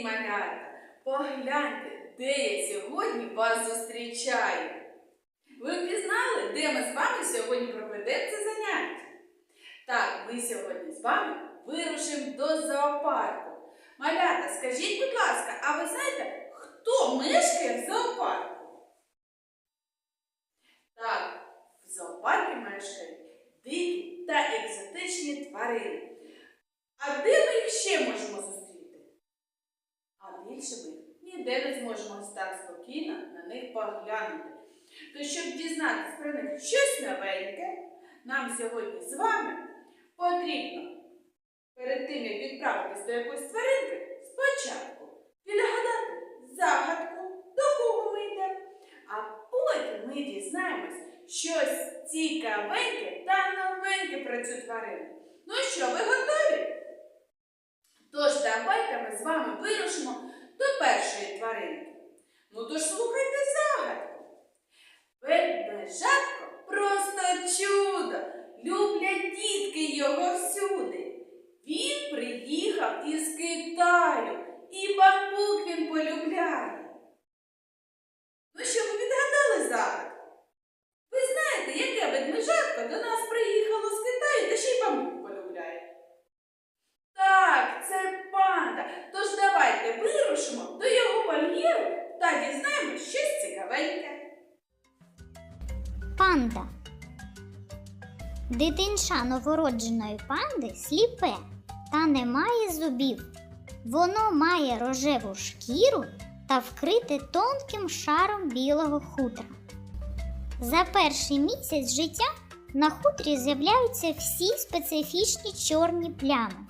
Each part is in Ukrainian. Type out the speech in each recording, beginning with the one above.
день, малята! Погляньте, де я сьогодні вас зустрічаю. Ви впізнали, де ми з вами сьогодні проведемо це заняття? Так, ми сьогодні з вами вирушимо до зоопарку. Малята, скажіть, будь ласка, а ви знаєте, хто мешкає в зоопарку? Так, в зоопарку мешкають дикі та екзотичні тварини. А де ми їх ще можемо зустріти? Більше ми ніде не зможемо так спокійно на них поглянути. То щоб дізнатися про них щось новеньке, нам сьогодні з вами потрібно перед тим, як відправитись до якоїсь тваринки, спочатку відгадати загадку, до кого ми йдемо, а потім ми дізнаємось щось цікавеньке та новеньке про цю тварину. Ну що, ви готові? Тож давайте ми з вами вирушимо до першої тваринки. Ну тож слухайте загадку. Ведмежатко просто чудо, люблять дітки його всюди. Він приїхав із Китаю і бамбук він полюбляє. Ну що, ви відгадали загадку? Ви знаєте, яке ведмежатко до нас приїхало з Китаю та ще й бамбук полюбляє? Так, це панда. Тож давайте вирушимо до його вольєру та дізнаємось щось. Панда. Дитинча новородженої панди сліпе та не має зубів. Воно має рожеву шкіру та вкрите тонким шаром білого хутра. За перший місяць життя на хутрі з'являються всі специфічні чорні плями.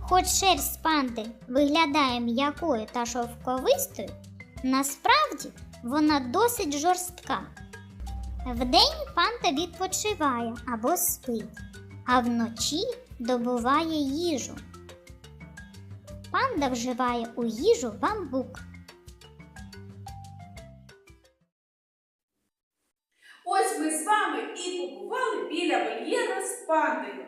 Хоч шерсть панди виглядає м'якою та шовковистою, насправді вона досить жорстка. Вдень панда відпочиває або спить, а вночі добуває їжу. Панда вживає у їжу бамбук. Ось ми з вами і побували біля вольєра з пандою.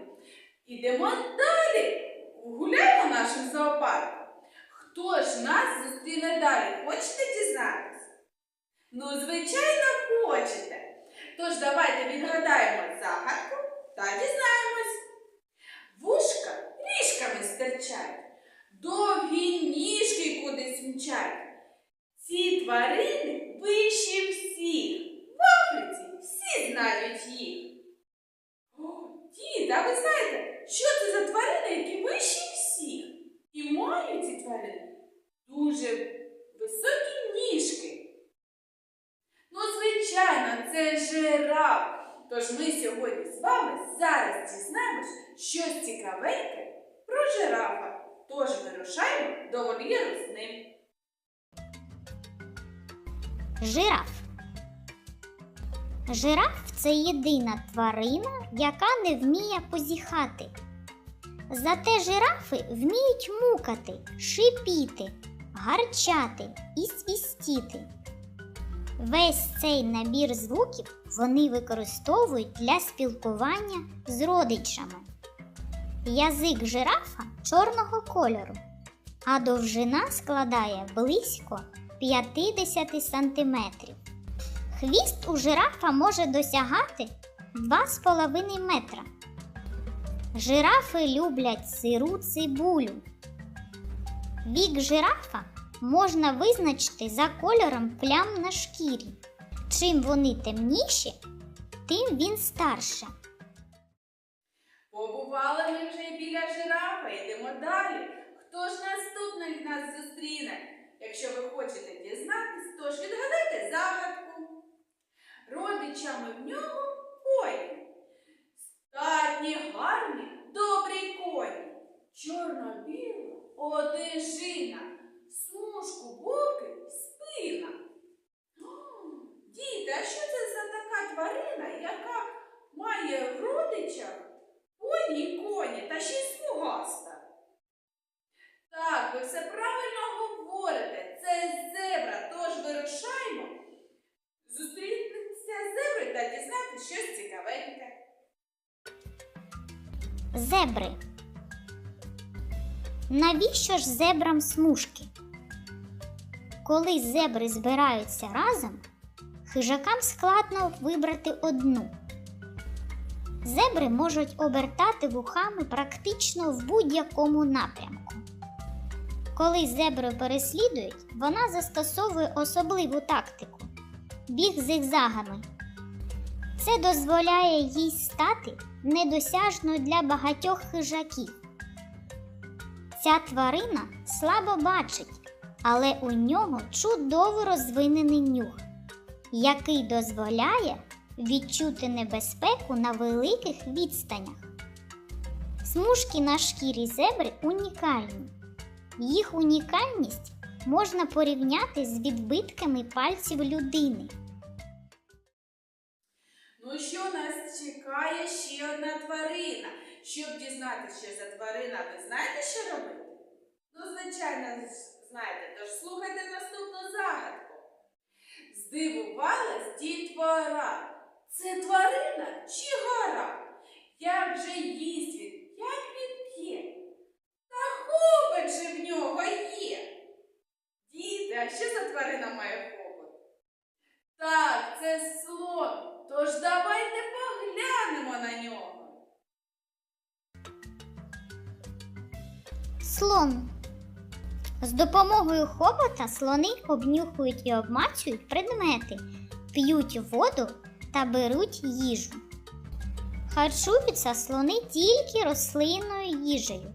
Ідемо далі. Гуляємо нашим зоопарком. Хто ж нас зустріне далі? Хочете дізнатися? Ну, звичайно, хочете. Тож давайте відгадаємо загадку та дізнаємось. Вушка ріжками стирчать, довгі ніжки кудись мчать. Ці тварини вищі всіх. В Африці всі знають їх. О, дід, а ви знаєте, що це за тварини, які вищі всіх? І мають ці тварини дуже високі ніжки. Ну, звичайно, це жираф. Тож ми сьогодні з вами зараз дізнаємось щось цікавеньке про жирафа. Тож вирушаємо до вольєру з ним. Жираф. Жираф це єдина тварина, яка не вміє позіхати. Зате жирафи вміють мукати, шипіти, гарчати і свістіти. Весь цей набір звуків вони використовують для спілкування з родичами. Язик жирафа чорного кольору, а довжина складає близько 50 сантиметрів. Хвіст у жирафа може досягати 2,5 метра. Жирафи люблять сиру цибулю. Вік жирафа можна визначити за кольором плям на шкірі. Чим вони темніші, тим він старше. Побували ми вже біля жирафа, йдемо далі. Хто ж наступний нас зустріне? Якщо ви хочете дізнатись, то ж відгадайте загадку. Родичами в нього коні. Статні, гарні, добрі коні. Чорно-біло, один смужку боки, спина. О, Діти, а що це за така тварина, яка має в родичах коні й коні та ще й смугаста? Так, ви все правильно говорите. Це зебра, тож вирушаємо. Зустрітися з зеброю та дізнатися щось цікавеньке. Зебри. Навіщо ж зебрам смужки? Коли зебри збираються разом, хижакам складно вибрати одну. Зебри можуть обертати вухами практично в будь-якому напрямку. Коли зебру переслідують, вона застосовує особливу тактику біг зигзагами. Це дозволяє їй стати недосяжною для багатьох хижаків. Ця тварина слабо бачить, але у нього чудово розвинений нюх, який дозволяє відчути небезпеку на великих відстанях. Смужки на шкірі зебри унікальні. Їх унікальність можна порівняти з відбитками пальців людини. Ну що нас чекає ще одна тварина? Щоб дізнатися, що за тварина, ви знаєте, що робити? Ну, звичайно, знаєте, тож слухайте наступну загадку. Здивувалась дітвора. Це тварина чи гора? Слон. З допомогою хобота слони обнюхують і обмацюють предмети, п'ють воду та беруть їжу. Харчуються слони тільки рослинною їжею.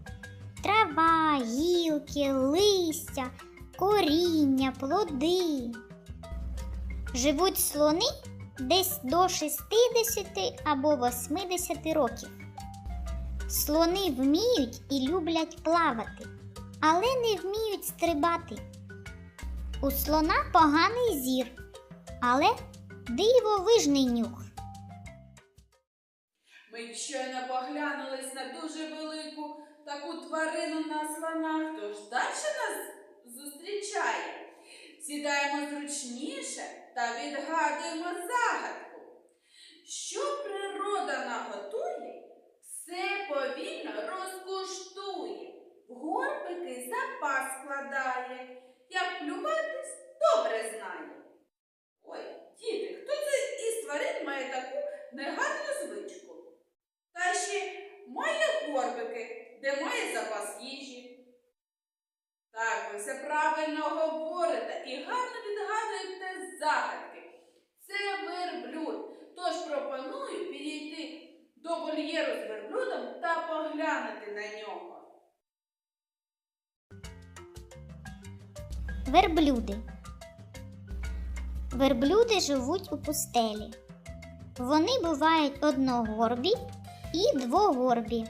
Трава, гілки, листя, коріння, плоди. Живуть слони десь до 60 або 80 років. Слони вміють і люблять плавати, але не вміють стрибати. У слона поганий зір, але дивовижний нюх. Ми щойно поглянулись на дуже велику таку тварину на слонах, тож далі нас зустрічає. Сідаємо зручніше та відгадуємо загадку. Що природа наготує, все повільно розкуштує, в горбики запас складає, як плюватись добре знає. Ой, діти, хто це із тварин має таку негарну звичку? Та ще має горбики, де має запас їжі. Так, ви все правильно говорите і гарно відгадуєте загадки. Це верблюд. Тож пропоную підійти вольєру з верблюдом та поглянути на нього. Верблюди. Верблюди живуть у пустелі. Вони бувають одногорбі і двогорбі.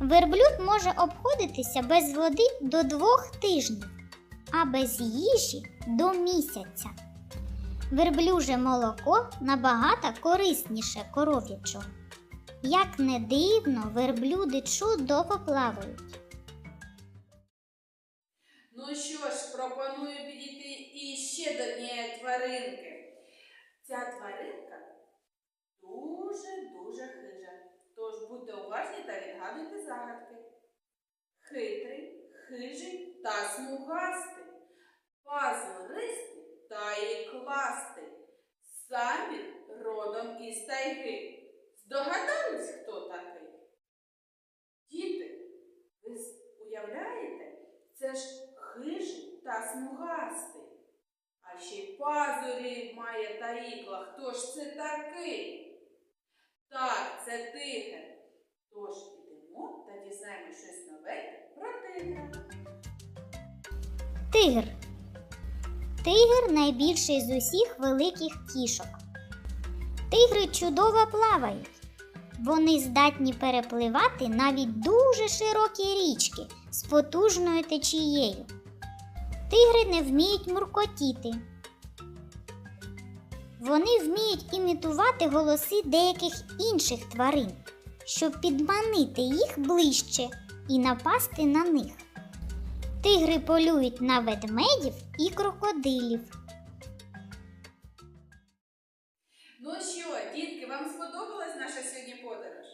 Верблюд може обходитися без води до двох тижнів, а без їжі до місяця. Верблюже молоко набагато корисніше коров'ячого. Як не дивно, верблюди чудово плавають. Ну що ж, пропоную підійти іще до однієї тваринки. Ця тваринка дуже-дуже хижа. Тож будьте уважні та відгадуйте загадки. Хитрий, хижий та смугастий, пазуристий та і кластий. Самі родом із тайги. Здогадались, хто такий? Діти, ви з- уявляєте? Це ж хижий та смугастий. А ще й пазурі має та ікла. Хто ж це такий? Так, це тигр. Тож ідемо та дізнаємося щось нове про тигра. Тигр. Тигр найбільший з усіх великих кішок. Тигри чудово плавають. Вони здатні перепливати навіть дуже широкі річки з потужною течією. Тигри не вміють муркотіти. Вони вміють імітувати голоси деяких інших тварин, щоб підманити їх ближче і напасти на них. Тигри полюють на ведмедів і крокодилів. Ну що, дітки, вам сподобалась наша сьогодні подорож?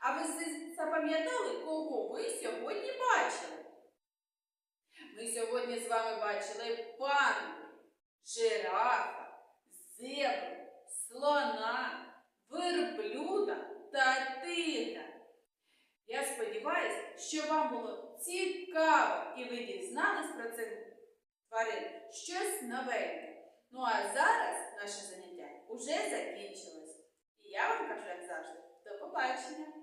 А ви запам'ятали, кого ви сьогодні бачили? Ми сьогодні з вами бачили панду, жирафа, зебру, слона, верблюда та тигра. Я сподіваюся, що вам було цікаво і ви дізнались про цих тварин щось новеньке. Ну а зараз наше заняття уже закінчилось. І я вам кажу, як завжди, до побачення!